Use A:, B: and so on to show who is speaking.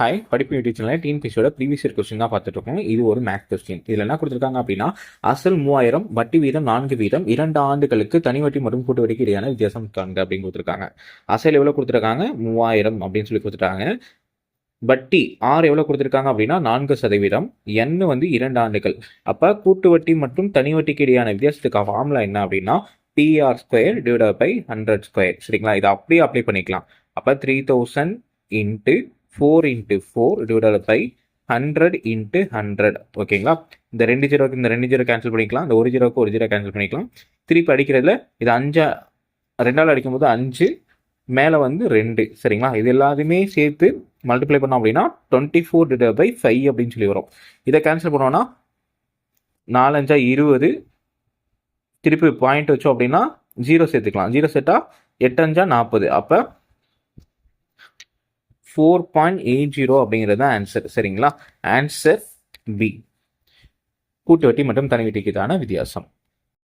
A: Hi படிப்பு YouTube channel டிஎன்பிசியோட previous year question தான் பார்த்துட்டு இருக்கோம் இது ஒரு மேக்ஸ் கொஸ்டின் இதில் என்ன கொடுத்துருக்காங்க அப்படின்னா அசல் மூவாயிரம் வட்டி வீதம் நான்கு வீதம் இரண்டு ஆண்டுகளுக்கு தனி வட்டி மற்றும் கூட்டு வட்டிக்கு இடையான வித்தியாசம் காண்க அப்படின்னு கொடுத்துருக்காங்க. அசல் எவ்வளோ கொடுத்துருக்காங்க? மூவாயிரம் அப்படின்னு சொல்லி கொடுத்துட்டாங்க. வட்டி ஆறு எவ்வளோ கொடுத்துருக்காங்க அப்படின்னா நான்கு சதவீதம். என் வந்து இரண்டு ஆண்டுகள். அப்போ கூட்டு வட்டி மற்றும் தனி வட்டிக்கு இடையான வித்தியாசத்துக்கு ஃபார்முலா என்ன அப்படின்னா PR square divide by hundred square சரிங்களா? இதை அப்படியே அப்ளை பண்ணிக்கலாம். அப்போ three thousand into four into four divided by hundred into hundred ஓகேங்களா இந்த ரெண்டு ஜீரோக்கு இந்த ரெண்டு ஜீரோ கேன்சல் பண்ணிக்கலாம். இந்த ஒரு ஜீரோக்கு ஒரு ஜீரோ கேன்சல் பண்ணிக்கலாம். திருப்பி அடிக்கிறதுல இது அஞ்சா ரெண்டாவது அடிக்கும்போது அஞ்சு மேலே வந்து ரெண்டு. சரிங்களா? இது எல்லாத்தையுமே சேர்த்து மல்டிப்ளை பண்ணோம் அப்படின்னா twenty four divide by five அப்படின்னு சொல்லி வரும். இதை கேன்சல் பண்ணோன்னா நாலஞ்சா இருபது. திருப்பி பாயிண்ட் வச்சோம் அப்படின்னா ஜீரோ சேர்த்துக்கலாம். ஜீரோ சேர்த்தா எட்டஞ்சா நாற்பது. அப்போ ஃபோர் பாயிண்ட் எயிட் ஜீரோ அப்படிங்கிறது தான் ஆன்சர் சரிங்களா? ஆன்சர் பி கூட்டு வட்டி மற்றும் தனி வித்தியாசம்.